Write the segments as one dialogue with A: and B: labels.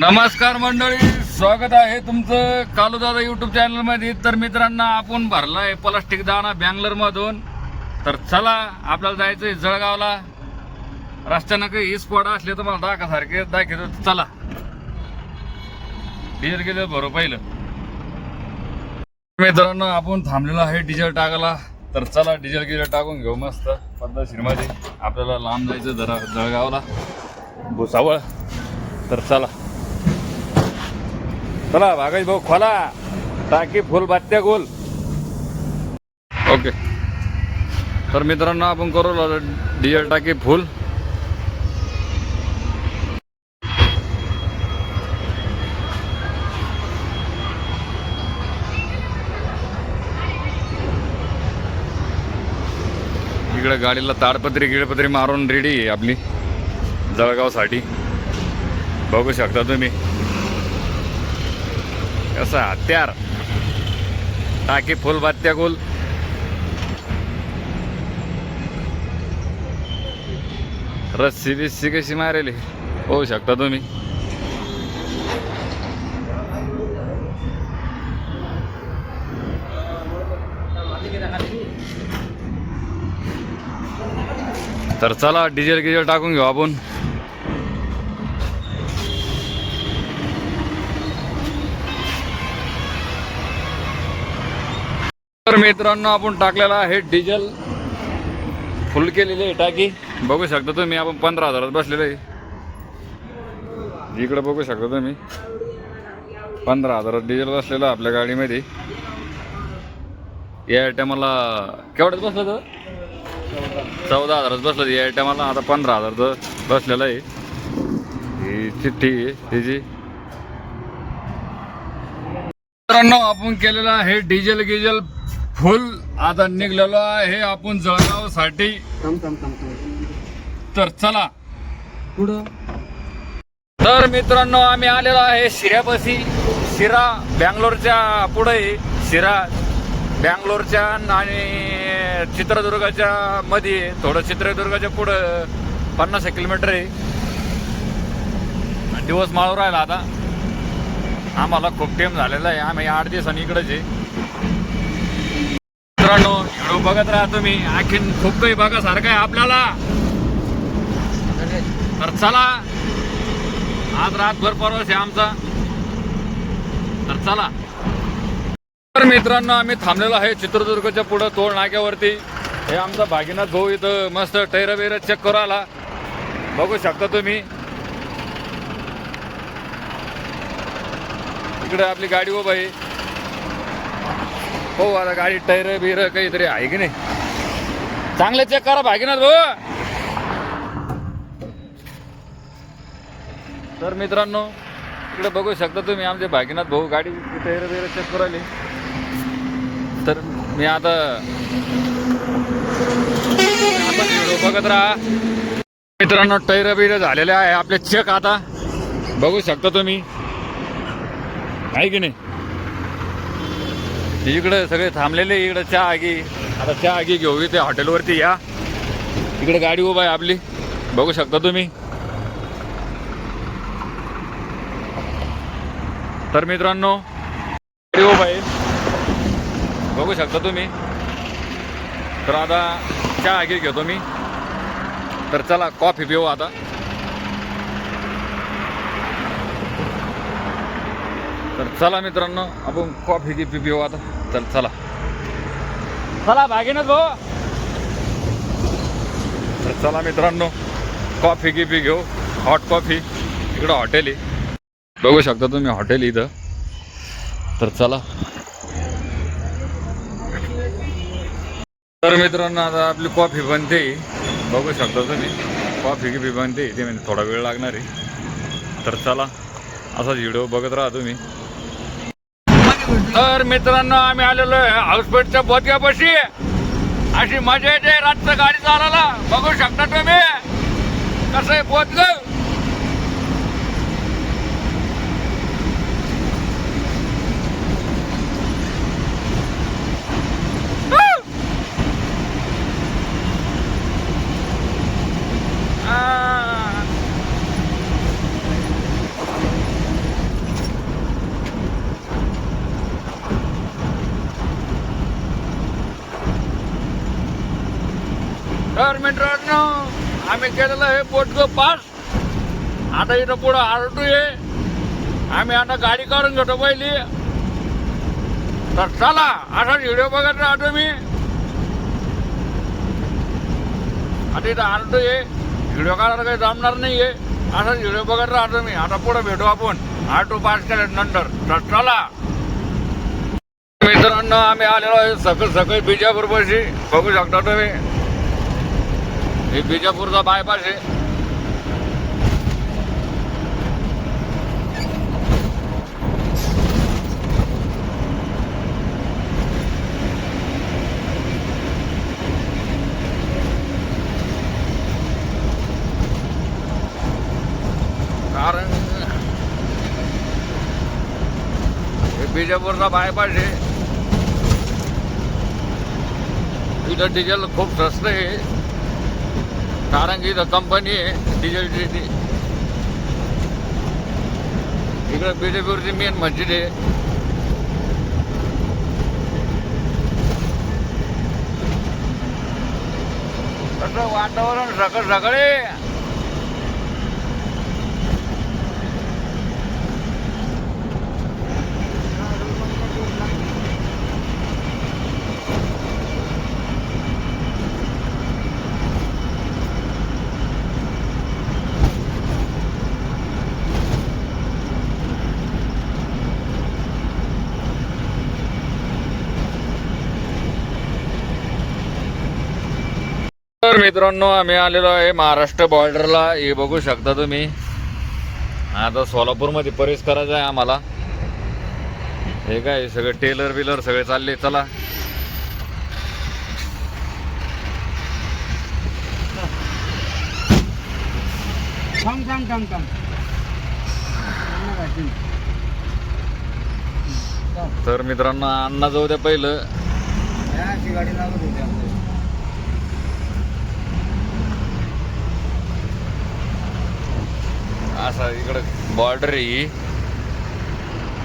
A: नमस्कार मंडळी स्वागत आहे तुमचं कालूदादा युट्यूब चॅनलमध्ये तर मित्रांनो आपण भरलाय प्लास्टिक दाणा बँगलोर मधून तर चला आपल्याला जायचंय जळगावला. रस्त्यानं काही स्पॉट असले तर मला दाखासारखे दाखवतो. चला. डिझेल गेलं भरो पहिलं. मित्रांनो आपण थांबलेलो आहे डिझेल टाकायला. तर चला डिझेल गिझेल टाकून घेऊ मस्त. पद्धतशीरमध्ये आपल्याला लांब जायचं जरा जळगावला. भुसावळ. तर चला. चला भागाई भाऊ खोला. टाकी फुल बात्या गोल. ओके. तर मित्रांनो आपण करू डिझेल टाकी फुल. इकडे गाडीला ताडपत्री गिळपत्री मारून रेडी आहे आपली जळगावसाठी. बघू शकता तुम्ही. कसा हत्यार. टाकी फुल बात्या गुल. रस्सी बिस्सी कशी मारेली? होऊ शकता तुम्ही. तर चला डिझेल गिझेल टाकून घेऊ आपण. तर मित्रांनो आपण टाकलेला आहे डिझेल. फुल केलेली आहे टाकी. बघू शकता तुम्ही आपण पंधरा हजारात बसलेलं आहे. इकडे बघू शकता तुम्ही. पंधरा हजारात डिझेल बसलेलं आपल्या गाडीमध्ये. या टायमाला केवढ्यात बसलं तर चौदा हजारात बसलं या टायमाला आता पंधरा हजारचं बसलेलं आहे. ही चिठ्ठी आहे त्याची मित्रांनो आपण केलेलं आहे डिझेल गिझेल फुल आता निघलेलो आहे आपण
B: जळगावसाठी
A: तर चला.
B: पुढं?
A: तर मित्रांनो आम्ही आलेलो आहे शिऱ्यापाशी शिरा बँगलोरच्या पुढे. शिरा बँगलोरच्या आणि चित्रदुर्गाच्या मध्ये. थोडं चित्रदुर्गाच्या पुढं. पन्नास किलोमीटर आहे. दिवस माळू राहिला आता. आम्हाला खूप टाइम झालेला आहे. आम्ही आठ दिवसांनी इकडेच आहे. मित्रांनो व्हिडिओ बघत राहा तुम्ही. आणखीन खूप काही बघा सारखं आहे आपल्याला. तर चला. आज रातभर परवास आहे आमचा. तर चला. तर मित्रांनो आम्ही थांबलेलो आहे चित्रदुर्गच्या पुढं तोड नाक्यावरती. हे आमचा भागीनाथ भाऊ इथं मस्त टैर बिर चेक करू आला. बघू शकता तुम्ही. इकडे आपली गाडी उभा आहे. हो आता गाडी टैर बिर काहीतरी आहे की नाही? चांगले चेक करा भागीनाथ भाऊ. तर मित्रांनो इकडे बघू शकता तुम्ही आमचे भागीनाथ भाऊ गाडी टैर बिर चेक करायली तर मी आता बघत राहा. मित्रांनो टैर बिर झालेले आहे आपले चेक आता. बघू शकता तुम्ही. आहे की नाही? इकडे सगळे थांबलेले इकडे चहा आगी. आता चहा आगी घेऊ ते हॉटेलवरती या. इकडे गाडी उभा आहे आपली. बघू शकता तुम्ही. तर मित्रांनो गाडी उभा आहे. बघू शकता तुम्ही. तर आता चहा आगी घेतो मी. तर चला कॉफी पिऊ आता. तर चला मित्रांनो आपण कॉफी गिफी पिऊ आता. चल चला. चला भागीनच भाऊ. तर चला मित्रांनो कॉफी गिफी घेऊ. हॉट कॉफी इकडं हॉटेल आहे. बघू शकता तुम्ही हॉटेल इथं. तर चला. तर मित्रांनो आता आपली कॉफी बनते. बघू शकता तुम्ही. कॉफी गिफी बनते. ते म्हणजे थोडा वेळ लागणार आहे. तर चला असाच व्हिडिओ बघत राहा तुम्ही. तर मित्रांनो आम्ही आलेलो आहे हाऊसबोटच्या बोदक्यापाशी अशी मजा येते रातचं गाडी चालायला बघू शकता तुम्ही. कसं आहे बोधग तर मित्रांनो आम्ही केलेलं आहे पोटगो पास. आता इथं पुढं आरटू आहे आम्ही आता गाडी काढून घेतो पहिली. तर चला असा व्हिडिओ बघत राहतो मी आता इथं आरटू आहे व्हिडिओ काढायला काही जमणार नाहीये. असाच व्हिडिओ बघत राहतो मी आता पुढं भेटू आपण. ऑटो पास केल्यानंतर तर चला. मित्रांनो आम्ही आलेलो आहे सकाळ सकाळी बिजापूरपाशी. बघू शकता तुम्ही. हे बिजापूरचा बायपास आहे. कारण हे बिजापूरचा बायपास आहे. तिथं डिझेल खूप स्वस्त आहे. कारण की इथं कंपनी आहे डिझेलची ती इकडं बीजेपीवरची मेन मस्जिद आहे. कसं वातावरण रगड सकाळी तर मित्रांनो आम्ही आलेलो आहे महाराष्ट्र बॉर्डरला हे बघू शकता तुम्ही. आता सोलापूरमध्ये प्रवेश करायचा आहे आम्हाला. हे काय सगळे टेलर बिलर सगळे चालले चला.
B: थांब थांब थांब थांब. त्यांना घालशील. थांब.
A: तर मित्रांनो अण्णा जाऊ द्या पहिलं.
B: गाडी लागत होती
A: असा इकडं बॉर्डर आहे ही.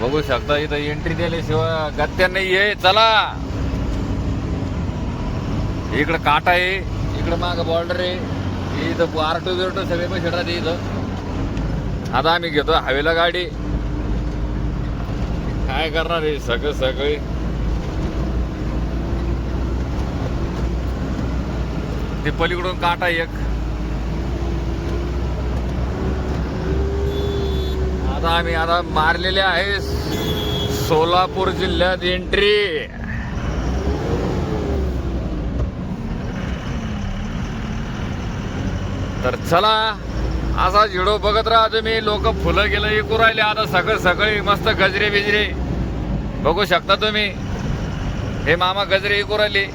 A: बघू शकता इथं एंट्री दिल्याशिवाय गत्या नाही आहे चला. इकडं काटा आहे. इकडं माग बॉर्डर आहे. इथं आरटो बिरटो सगळे पैसे राहते इथं. आता आम्ही घेतो हवेला गाडी. काय करणार आहे सगळं सगळे? ते पलीकडून काटा एक. आता आम्ही आता मारलेले आहे सोलापूर जिल्ह्यात एंट्री तर चला असा झिडो बघत राहा तुम्ही. लोक फुलं गेलं विकू राहिले. आता सकाळ सकाळी मस्त गजरे बिजरे बघू शकता तुम्ही. हे मामा गजरे विकू राहिले.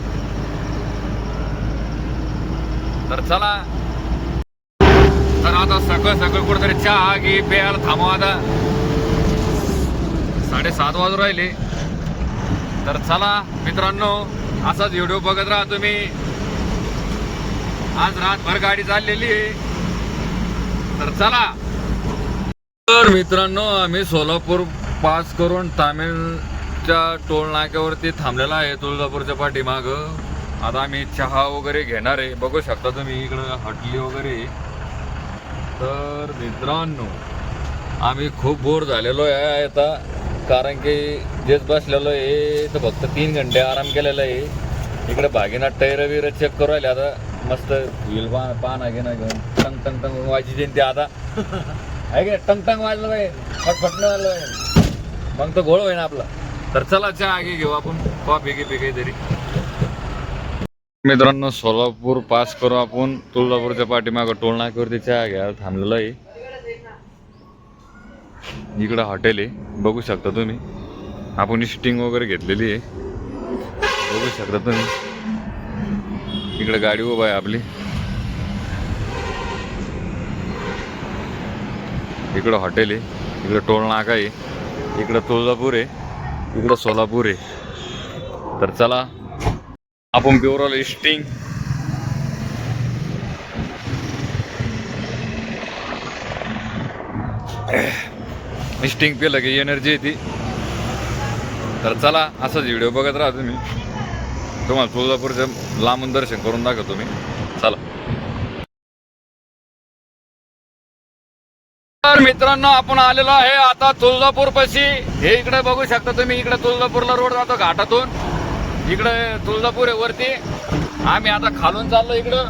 A: तर चला तर आता सकाळ सकाळ कुठेतरी चहा घे प्यायला थांबवा आता साडेसात वाजून राहिले. तर चला मित्रांनो असाच व्हिडिओ बघत राहा तुम्ही. आज रातभर गाडी चाललेली तर चला. तर मित्रांनो आम्ही सोलापूर पास करून तामिळच्या टोल नाक्यावरती थांबलेला आहे तुळजापूरच्या पाठीमाग. आता आम्ही चहा वगैरे घेणार आहे. बघू शकता तुम्ही इकडं हटली वगैरे. तर मित्रांनो आम्ही खूप बोर झालेलो आहे आता कारण की जेच बसलेलो आहे तर फक्त तीन घंटे आराम केलेला आहे. इकडे भागीना टैर चेक करू राहिले आता मस्त व्हील पा पाना घेणं ना घेऊन टंग टंग टंग वाजी ते आता. आहे की टंग टंग वाजलं पाहिजे फटफटणं वाजलं पाहिजे मग तो गोळ होईना आपला. तर चला चहा आगे घेऊ आपण कॉफी गिफी काहीतरी. मित्रांनो सोलापूर पास करू आपण. तुळजापूरच्या पाठीमागं टोल चहा घ्यायला थांबलेलं आहे. इकडं हॉटेल आहे. बघू शकता तुम्ही. आपण स्टिंग वगैरे घेतलेली आहे. बघू शकता तुम्ही. इकडे गाडी उभा आहे आपली. इकडं हॉटेल आहे. इकडं टोलनाका आहे. इकडं तुळजापूर आहे. इकडं सोलापूर आहे. तर चला आपण ब्युरो लिस्टिंग लिस्टिंग केलं की एनर्जी येते तर चला असाच व्हिडिओ बघत राहा तुम्ही तुम्हाला तुळजापूरचं लांबून दर्शन करून दाखवतो मी चला तर मित्रांनो आपण आलेलो आहे आता तुळजापूर पशी हे इकडे बघू शकता तुम्ही इकडे तुळजापूरला रोड जातो घाटातून इकडे तुळजापूर आहे वरती. आम्ही आता खालून चाललो इकडं.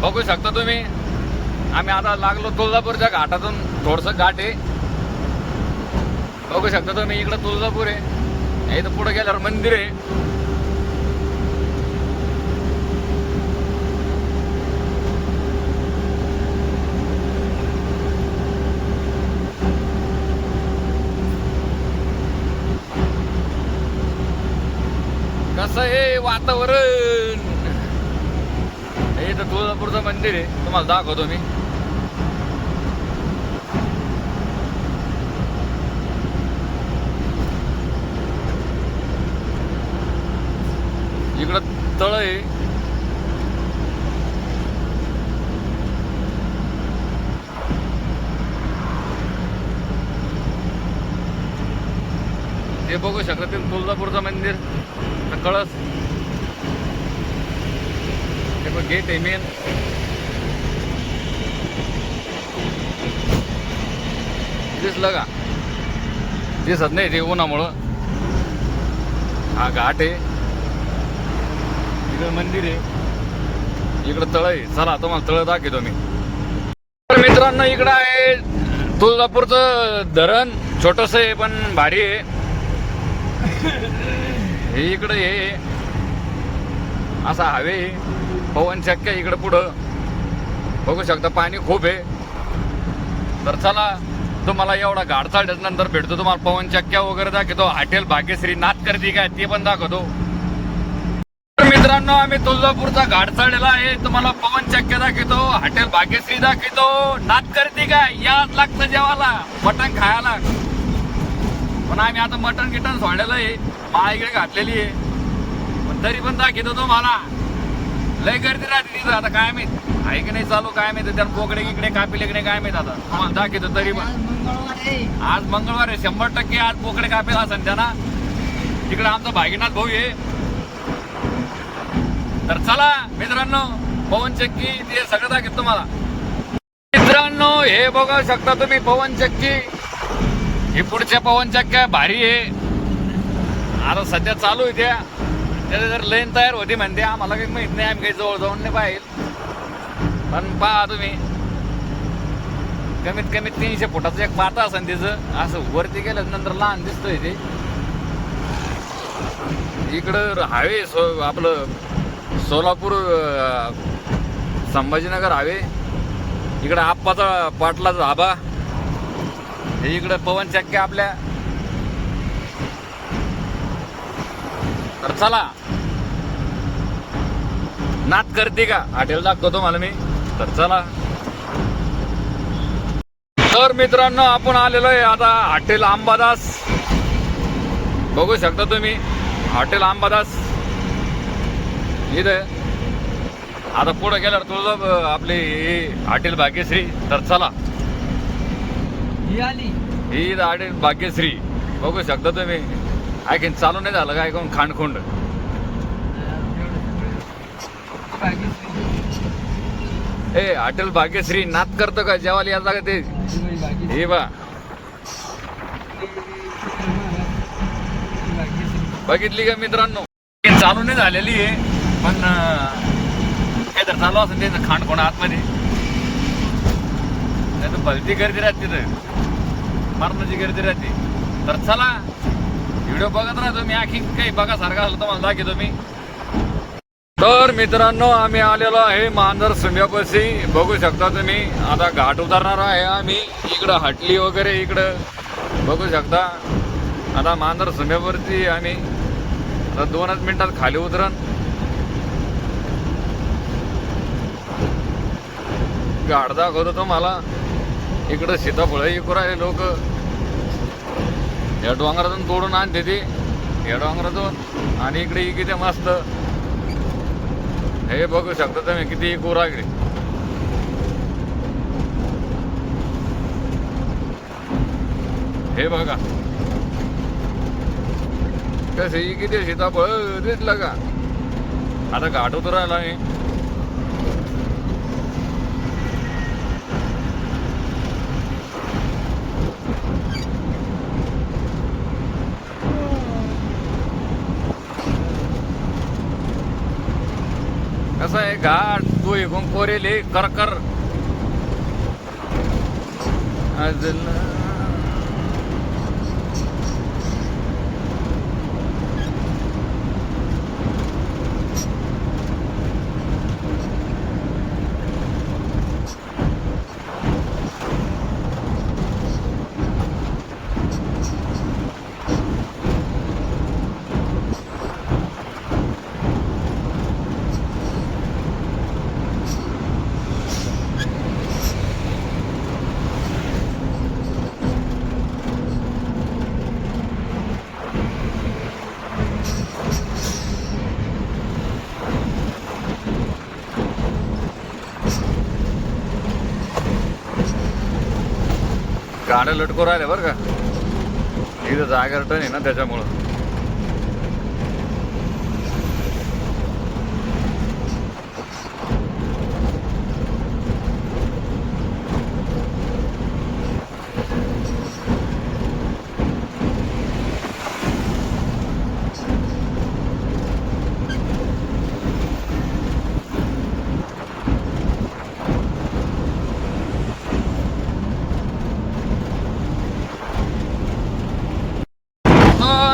A: बघू शकता तुम्ही. आम्ही आता लागलो तुळजापूरच्या घाटातून. थोडस घाट आहे. बघू शकता तुम्ही इकडं तुळजापूर. आहे इथं पुढे गेल्यावर मंदिर आहे. कसं आहे वातावरण. हे इथं तुळजापूरचं मंदिर आहे. तुम्हाला दाखवतो मी. इकडं तळ आहे. ते बघू शकता ते तुळजापूरचं मंदिर. कळस. हे बघ गेट आहे मेन दिसलं का? दिसत नाही ते उन्हामुळं. हा घाट आहे. इकडं मंदिर आहे. इकडं तळ आहे. चला तुम्हाला तळ दाखवतो मी. तर मित्रांनो इकडं आहे तुळजापूरचं धरण. छोटस आहे पण भारी आहे. हे इकडं हे असा हवे. पवन शक्य इकडं पुढं. बघू शकता पाणी खूप आहे. तर चला तुम्हाला एवढा गाड नंतर भेटतो. तुम्हाला पवन चक्क्या वगैरे दाखवतो. हॉटेल भाग्यश्री नाथ करते काय ते पण दाखवतो. तर मित्रांनो आम्ही तुळजापूरचा घाट आहे. तुम्हाला पवन चक्क्या दाखवतो. हॉटेल भाग्यश्री दाखवतो. नाथ करते काय? याच लागतं जेवायला. मटण खायला. पण आम्ही आता मटण गिटण सोडलेलं आहे. माळ इकडे घातलेली आहे. पण तरी पण दाखवतो तुम्हाला. लय गर्दी राहते तिथं. आता काय माहीत? आहे की नाही चालू? काय माहीत? त्यानं बोकडे इकडे कापिले इकडे काय माहीत आता? तुम्हाला दाखवतो तरी पण. आज मंगळवार आहे. शंभर टक्के आज बोकडे कापेल असेल त्यांना. तिकडे आमचा भागीनाथ भाऊ आहे. तर चला मित्रांनो पवन चक्की ते सगळं दाखवतो तुम्हाला. मित्रांनो हे बघू शकता तुम्ही पवन चक्की. हे पुढच्या पवन चक्क्या भारी आहे. आता सध्या चालू आहे त्या. त्याच्या जर लेन तयार होती म्हणते आम्हाला काही माहीत नाही आम्ही काही जवळ जाऊन नाही पाहिजे पण पहा तुम्ही. कमीत कमी तीनशे फुटाचं एक पाता असेल तिचं. असं वरती गेलं नंतर लहान दिसतोय ते. इकडं हायवे सो आपलं सोलापूर संभाजीनगर हायवे. इकडं आप्पाचा पाटलाचा धाबा. हे इकडं पवन चक्के आपल्या. तर चला. नात करते का? हॉटेल दाखवतो मला मी. तर चला. तर मित्रांनो आपण आलेलो आहे आता हॉटेल अंबादास. बघू शकता तुम्ही हॉटेल अंबादास. इथं. आता पुढे गेल्यावर तुझं आपली ही हॉटेल भाग्यश्री. तर चला.
B: ही आली.
A: ही हॉटेल भाग्यश्री. बघू शकता तुम्ही. ऐकून चालू नाही झालं काय कोण खांडखुंड. ए हॉटेल भाग्यश्री नात करतो का? जेवायला या जागा ते हे बा. बघितली का मित्रांनो? चालू नाही झालेली आहे पण काय तर चालू असेल त्याचं खांड कोण आतमध्ये. नाही तर भलती गर्दी राहते तर मारण्याची गर्दी राहते. तर चला व्हिडिओ बघत राहतो मी आखी काही बघा सारखा असलं मला दाखवतो मी. तर मित्रांनो आम्ही आलेलो आहे मांजर सुम्यापाशी बघू शकता तुम्ही आता घाट उतरणार आहे आम्ही. इकडं हटली वगैरे इकडं. बघू शकता. आता मांजर सुम्यावरती आम्ही. आता दोनच मिनिटात खाली उतरन. घाट दाखवतो तुम्हाला. इकडं सीताफळ इकू राहिले लोक. या डोंगरातून तोडून आणते ती. या डोंगरातून. आणि इकडे किती मस्त. हे बघू शकता तुम्ही किती कोरागडी हे बघा. कसे किती सीताफळ दिसलं का? आता घाट उतरायला मी कसा आहे घाट तू इकून कोरेले कर. अजून गाड्या लटकू राहिल्या बरं का. इथं जागा टन आहे ना त्याच्यामुळं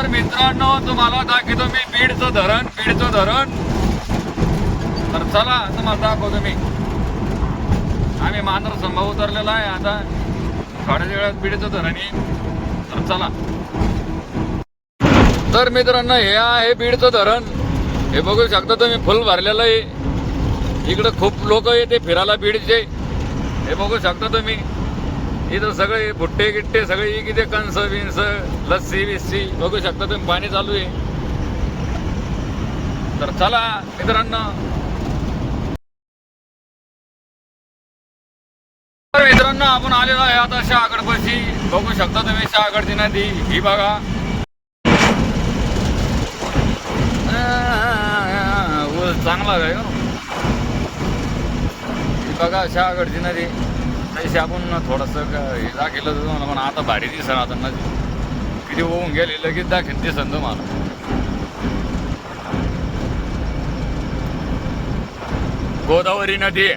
A: तर मित्रांनो तुम्हाला दाखवतो मी बीडचं धरण बीडचं धरण. तर चला तुम्हाला दाखवतो मी. आम्ही मांजर संभा उतरलेला आहे आता थोड्याच वेळात बीडचं धरण येईल तर चला. तर मित्रांनो हे आहे बीडचं धरण. हे बघू शकता तुम्ही फुल भरलेलं आहे. इकडं खूप लोक येते फिरायला बीडचे. हे बघू शकता तुम्ही. इथं सगळे भुट्टे गिट्टे सगळे किती कणस बिनस लस्सी बिस्सी बघू शकता तुम्ही पाणी चालू आहे. तर चला मित्रांनो. तर मित्रांनो आपण आलेलो आहे आता शहागडपाशी बघू शकता तुम्ही शहागडची नदी ही बघा. चांगला आहे हो. ही बघा शहागडची नदी. तशी आपण थोडंसं क- हे दाखवलं तर मला म्हणा आता भारी दिसन आता नदी किती होऊन गेले लगेच दाखवेन दिसन तुम्हाला. गोदावरी नदी.
B: आहे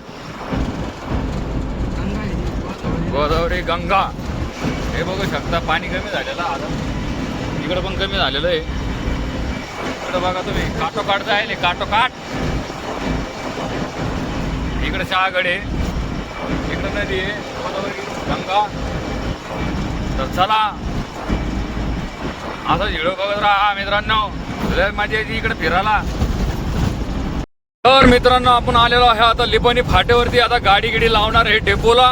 B: गोदावरी.
A: गंगा. हे बघू शकता पाणी कमी झालेलं आहे आता. इकडं पण कमी झालेलं आहे. इकडं बघा तुम्ही काटोकाट जायले काटोकाट. इकडं शहागडे आहे इकडं नदी आहे गंगा. तर चला. असं व्हिडिओ बघत राहा मित्रांनो. लय मजा इकडे फिरायला. तर मित्रांनो आपण आलेलो आहे आता लिपणी फाट्यावरती. आता गाडी गिडी लावणार आहे डेपोला.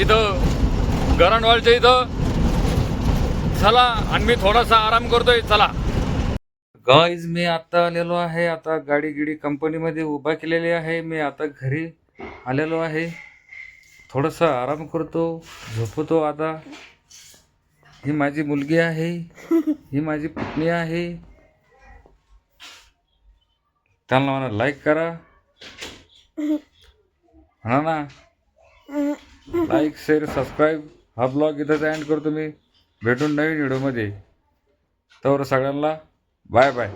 A: इथं गरणवालच्या इथं. चला आणि मी थोडासा आराम करतोय. चला. गाईज मी आता आलेलो आहे. आता गाडी गिडी कंपनीमध्ये उभा केलेली आहे. मी आता घरी आलेलो आहे. थोडासा आराम करतो झोपतो आता. ही माझी मुलगी आहे ही माझी पत्नी आहे. त्यांना म्हणा लाईक करा. म्हणा ना. लाईक शेअर सबस्क्राईब हा ब्लॉग इथंच एंड करतो मी. भेटून नवीन व्हिडिओमध्ये तर सगळ्यांना बाय बाय